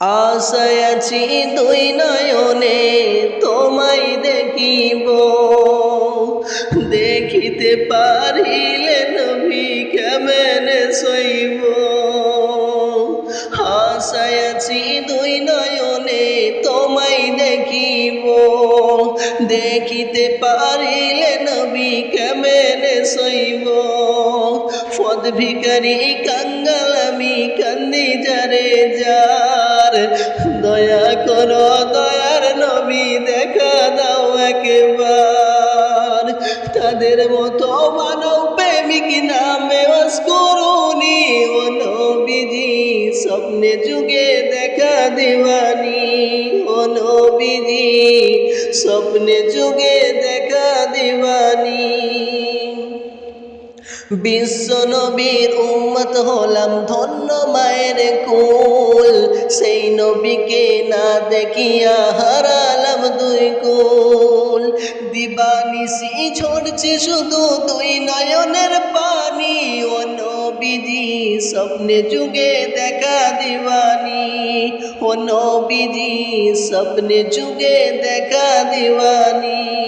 আশায় দুই নয়নে তোমায় দেখিব। দেখিতে পারিলে নবী কেমনে সইব? আশায় দুই নয়নে তোমায় দেখিব। দেখিতে পারিলে নবী কেমনে সইব? পদ ভিকারি কাঙ্গাল আমি কান্দি যারে যার দয়া করো, দয়ার নবী দেখা দাও একবার। তাদের মতো মানব প্রেমিক নামে অস্করুনি ও নবীজি স্বপ্নে যুগে দেখা দিবানি ও নবীজি স্বপ্নে যুগে দেখা দিবানি বিশ্ব নবীর উম্মত হলাম ধন্য মায়ের কুল। সেই নবীকে না দেখিয়া হারালাম দুই কুল দিবানিসি ঝরছে শুধু দুই নয়নের পানি ও নবীজি স্বপ্নে যুগে দেখা দিবানি ও নবীজি স্বপ্নে যুগে দেখা দিবানি